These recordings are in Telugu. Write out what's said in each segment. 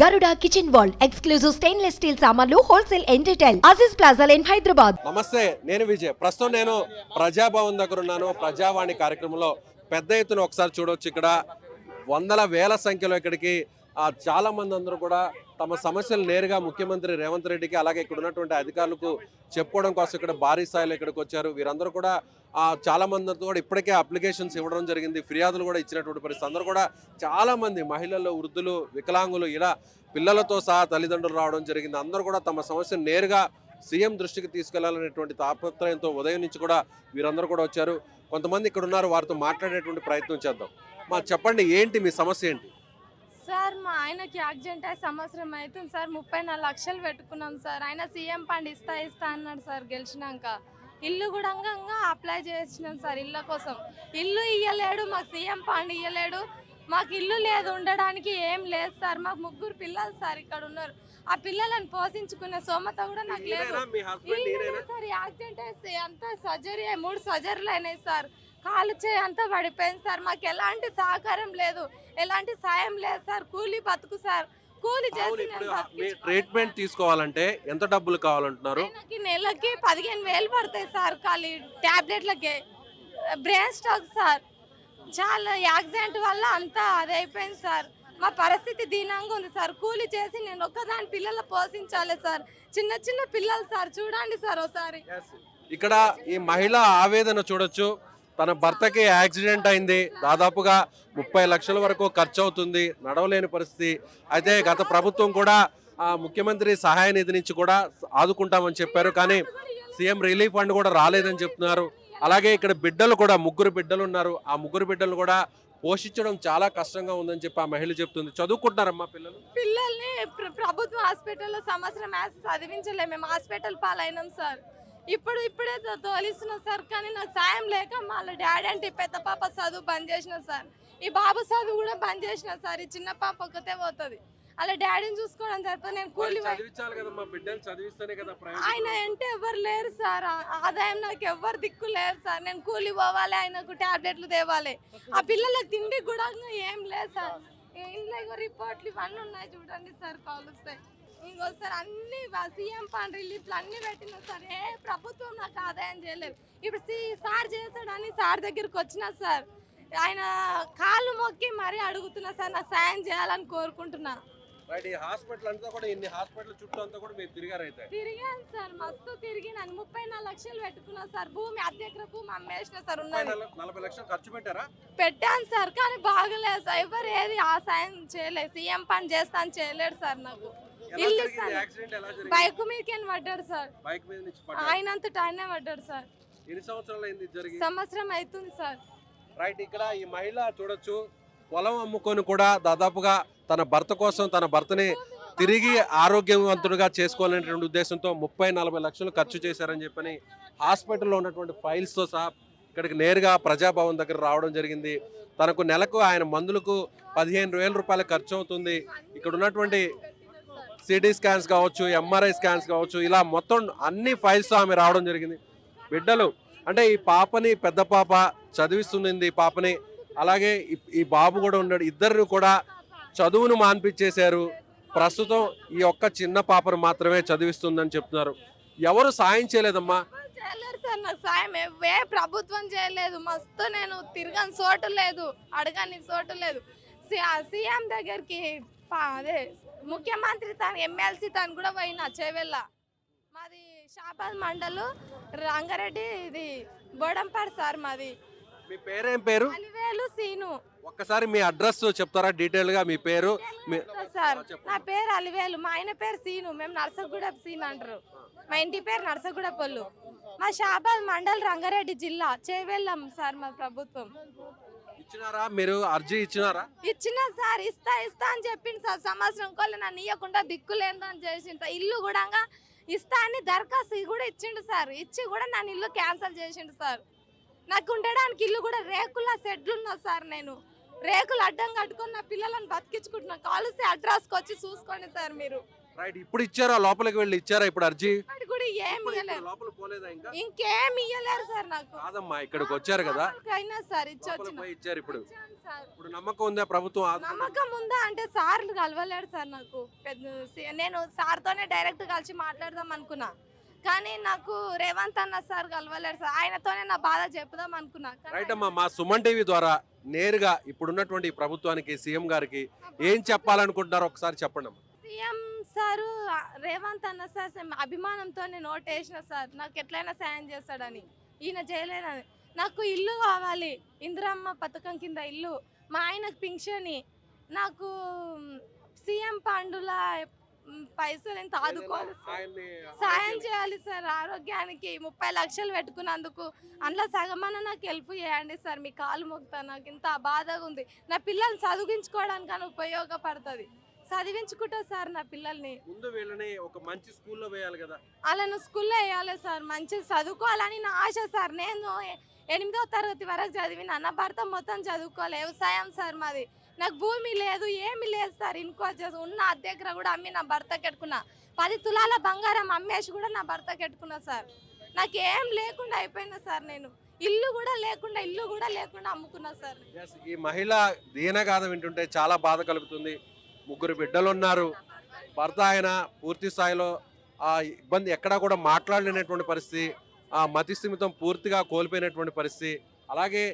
Garuda kitchen wall exclusive stainless steel సామాన్లు wholesale and retail Aziz plaza line Hyderabad నమస్తే నేను విజయ్. ప్రస్తుతం నేను ప్రజాభవన్ దగ్గర ఉన్నాను. ప్రజావాణి కార్యక్రమంలో పెద్ద ఎత్తున ఒకసారి చూడొచ్చు ఇక్కడ. వందల వేల సంఖ్యలో ఇక్కడికి చాలా మంది అందరూ కూడా తమ సమస్యలు నేరుగా ముఖ్యమంత్రి రేవంత్ రెడ్డికి అలాగే ఇక్కడ ఉన్నటువంటి అధికారులకు చెప్పుకోవడం కోసం ఇక్కడ భారీ స్థాయిలో ఇక్కడికి వచ్చారు. వీరందరూ కూడా చాలా మంది కూడా ఇప్పటికే అప్లికేషన్స్ ఇవ్వడం జరిగింది. ఫిర్యాదులు కూడా ఇచ్చినటువంటి పరిస్థితి. అందరూ కూడా చాలా మంది మహిళలు వృద్ధులు వికలాంగులు ఇలా పిల్లలతో సహా తల్లిదండ్రులు రావడం జరిగింది. అందరూ కూడా తమ సమస్యను నేరుగా సీఎం దృష్టికి తీసుకెళ్ళాలనేటువంటి తాపత్రయంతో ఉదయం నుంచి కూడా వీరందరూ కూడా వచ్చారు. కొంతమంది ఇక్కడ ఉన్నారు వారితో మాట్లాడేటువంటి ప్రయత్నం చేద్దాం. మా చెప్పండి ఏంటి మీ సమస్య ఏంటి? సార్ మా ఆయనకి యాక్సిడెంట్ అయ్యి సంవత్సరం అవుతుంది సార్. ముప్పై నాలుగు లక్షలు పెట్టుకున్నాం సార్. ఆయన సీఎం ఫండ్ ఇస్తా ఇస్తా అన్నాడు సార్ గెలిచినాక. ఇల్లు కూడా అప్లై చేసినాం సార్ ఇళ్ళ కోసం. ఇల్లు ఇయ్యలేడు మాకు సీఎం ఫండ్ ఇయ్యలేడు. మాకు ఇల్లు లేదు ఉండడానికి ఏం లేదు సార్. మాకు ముగ్గురు పిల్లలు సార్ ఇక్కడ ఉన్నారు. ఆ పిల్లలను పోషించుకునే సోమత కూడా నాకు లేదు? సార్ యాక్సిడెంట్ అయితే అంతా సర్జరీ మూడు సర్జరీలు అయినాయి సార్. కాలు చేయి అంతా పడిపోయింది సార్. మాకు ఎలాంటి సహకారం లేదు. ఎలాంటి సాయం లేదు సార్. కూలీ బతుకు సార్. కూలి చేసి ఇప్పుడు నేను మీ బతికించుకోవాలి ట్రీట్మెంట్ తీసుకోవాలంటే ఎంత డబ్బులు కావాలంటున్నారు? నెలకి పదిహేను వేలు పడతాయి సార్. ఖాళీ టాబ్లెట్లకి. Brain stroke sir. చాలా యాక్సిడెంట్ వల్ల అంతా అదైపోయింది సార్. మా పరిస్థితి దీనంగా ఉంది సార్. కూలి చేసి నేను ఒక్కదాని పిల్లలు పోషించాలి సార్. చిన్న చిన్న పిల్లలు సార్. చూడండి సార్ ఒకసారి. ఇక్కడ ఈ మహిళ ఆవేదన చూడొచ్చు. తన భర్తకి యాక్సిడెంట్ అయింది. దాదాపుగా ముప్పై లక్షల వరకు ఖర్చు అవుతుంది నడవలేని పరిస్థితి. అయితే గత ప్రభుత్వం కూడా ఆ, ముఖ్యమంత్రి సహాయ నిధి నుంచి కూడా ఆదుకుంటామని చెప్పారు. కానీ సీఎం రిలీఫ్ ఫండ్ కూడా రాలేదని చెప్తున్నారు. అలాగే ఇక్కడ బిడ్డలు కూడా ముగ్గురు బిడ్డలు ఉన్నారు. ఆ ముగ్గురు బిడ్డలు కూడా పోషించడం చాలా కష్టంగా ఉందని చెప్పి ఆ మహిళ చెప్తుంది. చదువుకుంటున్నారమ్మా పిల్లలు? పిల్లల్ని ప్రభుత్వ హాస్పిటల్లో సంవత్సరం చదివించలేము మేము హాస్పిటల్ పాలైనాం సార్. ఇప్పుడు ఇప్పుడే తోలిస్తున్నాం సార్ కానీ నాకు సాయం లేక వాళ్ళ డాడీ అంటే పెద్ద పాప చదువు బంద్ చేసిన సార్. ఈ బాబు చదువు కూడా బంద్ చేసిన సార్. ఈ చిన్న పాప ఒక్కతే పోతుంది. అలా డాడీని చూసుకోవడం సరిపోతే నేను కూలి ఆయన అంటే ఎవరు లేరు సార్. ఆదాయం నాకు ఎవరు దిక్కు లేరు సార్. నేను కూలి పోవాలి ఆయనకు టాబ్లెట్లు తేవాలి. ఆ పిల్లలకు తిండి కూడా ఏం లేదు సార్. ఇంట్లో రిపోర్ట్లు ఇవన్నీ ఉన్నాయి చూడండి సార్ కాలుస్తాయి ఇంకో సార్ అన్ని సీఎం ఫండ్ రిలీఫ్లు అన్ని పెట్టినా సార్ ఏ ప్రభుత్వం నాకు ఆదాయం చేయలేదు. ఇప్పుడు సి- సార్ చేశాడని సార్ దగ్గరికి వచ్చిన సార్ ఆయన కాళ్ళు మొక్కి మరీ అడుగుతున్నా సార్ నాకు సాయం చేయాలని కోరుకుంటున్నా. రైట్ ఈ హాస్పిటల్ అంతా కూడా ఇన్ని హాస్పిటల్ చుట్టూ అంతా కూడా మీరు తిరిగారు అయితే. తిరిగాను సార్ మస్తు తిరిగినాను ముప్పై నాలుగు లక్షలు పెట్టుకున్నా సార్ భూమి అద్దెకర భూమి అమ్మేసిన సార్ నలభై లక్షలు ఖర్చు పెట్టారా? పెట్టాను సార్ కానీ బాగలేదు సార్. ఎవరు ఏది ఆ సాయం చేయలేదు. సీఎం పని చేస్తాను చేయలేడు సార్ నాకు. ఇల్లు జరిగింది? జరిగింది? బైక్ మీదకి పడ్డాడు సార్. బైక్ మీద నుంచి పడ్డారు. ఆయనంతట ఆయనే పడ్డాడు సార్. ఎన్ని సంవత్సరాలు అయింది ఇది జరిగి? సంవత్సరం అవుతుంది సార్. రైట్ ఇక్కడ ఈ మహిళ చూడొచ్చు. పొలం అమ్ముకొని కూడా దాదాపుగా తన భర్త కోసం తన భర్తని తిరిగి ఆరోగ్యవంతుడిగా చేసుకోవాలనేటువంటి ఉద్దేశంతో ముప్పై నలభై లక్షలు ఖర్చు చేశారని చెప్పని హాస్పిటల్లో ఉన్నటువంటి ఫైల్స్తో సహా ఇక్కడికి నేరుగా ప్రజాభవన్ దగ్గర రావడం జరిగింది. తనకు నెలకు ఆయన మందులకు పదిహేను వేల రూపాయల ఖర్చు అవుతుంది. ఇక్కడ ఉన్నటువంటి సిటీ స్కాన్స్ కావచ్చు ఎంఆర్ఐ స్కాన్స్ కావచ్చు ఇలా మొత్తం అన్ని ఫైల్స్ ఆమె రావడం జరిగింది. బిడ్డలు అంటే ఈ పాపని పెద్ద పాప చదివిస్తుంది ఈ పాపని. అలాగే ఈ- బాబు కూడా ఉన్నాడు. ఇద్దరు కూడా చదువును మాన్పించేశారు. ప్రస్తుతం ఈ ఒక్క చిన్న పాపను మాత్రమే చదివిస్తుందని చెప్తున్నారు. ఎవరు సాయం చేయలేదమ్మా? సార్ నాకు సాయం ఏ ప్రభుత్వం చేయలేదు. మస్తు నేను తిరగని చోటు లేదు అడగని చోటు లేదు. సీఎం దగ్గరికి అదే ముఖ్యమంత్రి తను ఎమ్మెల్సీ తను కూడా పోయినా చేవెళ్ళ. మాది షాబాద్ మండలు రంగారెడ్డి ఇది బోడంపాడు సార్ మాది. మీ పేరేం పేరు? అలివేలు సీను. ఒక్కసారి మీ అడ్రస్ చెప్తారా డీటెయిల్గా మీ పేరు సార్. నా పేరు అలివేలు మా ఆయన పేరు సీను మేము నర్సగూడ సీను అంటారు. మా ఇంటి పేరు నర్సగూడ పొల్లు మా షాబాద్ మండల్ రంగారెడ్డి జిల్లా చేవెళ్ళాం సార్ మా ప్రభుత్వం. ఇచ్చినారా? మీరు అర్జీ ఇచ్చినారా? ఇచ్చిన సార్ ఇస్తా ఇస్తా అని చెప్పింది సార్. సంవత్సరం కోళ్ళు నన్ను ఇవ్వకుండా దిక్కులేదని చేసింది సార్. ఇల్లు కూడా ఇస్తా అని దరఖాస్తు కూడా ఇచ్చిండు సార్. ఇచ్చి కూడా నన్ను ఇల్లు క్యాన్సిల్ చేసిండు సార్. నాకు ఉండడానికి ఇల్లు కూడా రేకుల సెడ్లు ఉన్నా సార్ నేను. రేకులు అడ్డం కట్టుకొని నా పిల్లలను బతికించుకుంటున్నా. కాలుస్తే అడ్రస్కి వచ్చి చూసుకోండి సార్ మీరు. రైట్ ఇప్పుడు ఇచ్చారా? లోపలికి వెళ్ళి ఇచ్చారా ఇప్పుడు అర్జీ? కూడా తిండి ఏం ఇప్పుడు ఇయ్యలేరు. లోపల పోలేదా ఇంకా? ఇంకేం ఇయ్యలేరు సార్ నాకు. కాదమ్మా ఇక్కడికి వచ్చారు కదా. అయినా సార్ పోయి ఇచ్చారు ఇప్పుడు. ఇప్పుడు నమ్మకం ఉందా ప్రభుత్వం? నమ్మకం ఉందా అంటే సార్లు కలవలేడు సార్ నాకు. పెద్ద సి- నేను సార్తోనే డైరెక్ట్ కలిసి మాట్లాడదాం అనుకున్నా. కానీ నాకు రేవంత్ అన్న సార్ కలవలేడు సార్. ఆయనతోనే నా బాధ చెప్పుదాం అనుకున్నా. కానీ రైట్ అమ్మా మా సుమన్ టీవీ ద్వారా నేరుగా ఇప్పుడున్నటువంటి ఈ ప్రభుత్వానికి సీఎం గారికి ఏం చెప్పాలనుకుంటున్నారో ఒకసారి చెప్పండి అమ్మా సీఎం సారు రేవంత్ అన్న సార్ అభిమానంతో నేను ఓటు వేసిన సార్. నాకు ఎట్లయినా సాయం చేస్తాడని. ఈయన చేయలేదని నాకు ఇల్లు కావాలి. ఇందిరమ్మ పథకం కింద ఇల్లు. మా ఆయనకు పింఛని. నాకు సీఎం పండుల పైసలు ఎంత ఆదుకోవాలి సాయం చేయాలి సార్. ఆరోగ్యానికి ముప్పై లక్షలు పెట్టుకున్నందుకు అందులో సగమన్న నాకు హెల్ప్ చేయండి సార్. మీ కాలు మొక్తా నాకు ఇంత బాధగా ఉంది. నా పిల్లల్ని చదివించుకోవడానికని ఉపయోగపడుతుంది. చదివించుకుంటా సార్ నా పిల్లల్ని. ముందు వీళ్ళని ఒక మంచి స్కూల్లో వేయాలి కదా. వాళ్ళను స్కూల్లో వేయాలి సార్ మంచి చదువుకోవాలని నా ఆశ సార్. నేను ఎనిమిదో తరగతి వరకు చదివిన నా భర్త మొత్తం చదువుకోవాలి వ్యవసాయం సార్ మాది. నాకు భూమి లేదు ఏమి లేదు సార్ ఇంకో ఉన్న అద్దె దగ్గర కూడా అమ్మి నా భర్త కట్టుకున్నా. పది తులాల బంగారం అమ్మేసి కూడా నా భర్త కట్టుకున్నా సార్. నాకు ఏం లేకుండా అయిపోయినా సార్ నేను. ఇల్లు కూడా లేకుండా ఇల్లు కూడా లేకుండా అమ్ముకున్నా సార్. ఈ మహిళ దీనగాథ వింటుంటే చాలా బాధ కలుగుతుంది. ముగ్గురు బిడ్డలు ఉన్నారు భర్త ఆయన పూర్తి స్థాయిలో ఆ ఇబ్బంది ఎక్కడా కూడా మాట్లాడలేనటువంటి పరిస్థితి. ఆ మతిస్థిమితం పూర్తిగా కోల్పోయినటువంటి పరిస్థితి. అలాగే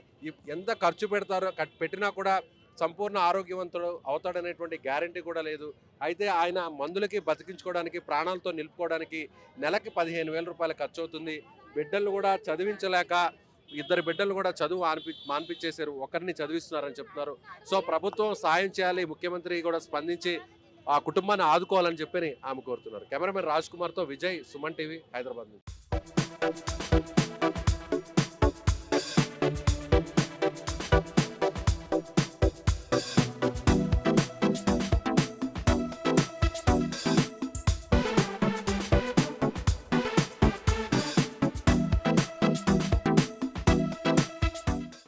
ఎంత ఖర్చు పెడతారో పెట్టినా కూడా సంపూర్ణ ఆరోగ్యవంతుడు అవుతాడనేటువంటి గ్యారంటీ కూడా లేదు. అయితే ఆయన మందులకి బతికించుకోవడానికి ప్రాణాలతో నిలుపుకోవడానికి నెలకి పదిహేను వేల రూపాయలు ఖర్చు అవుతుంది బిడ్డలు కూడా చదివించలేక ఇద్దరు బిడ్డలు కూడా చదువు ఆనిపి మాన్పించేశారు. ఒకరిని చదివిస్తున్నారని చెప్తున్నారు. సో ప్రభుత్వం సాయం చేయాలి. ముఖ్యమంత్రి కూడా స్పందించి ఆ కుటుంబాన్ని ఆదుకోవాలని చెప్పని ఆమె కోరుతున్నారు. కెమెరామెన్ రాజ్ కుమార్తో విజయ్ సుమన్ టీవీ హైదరాబాద్ నుంచి.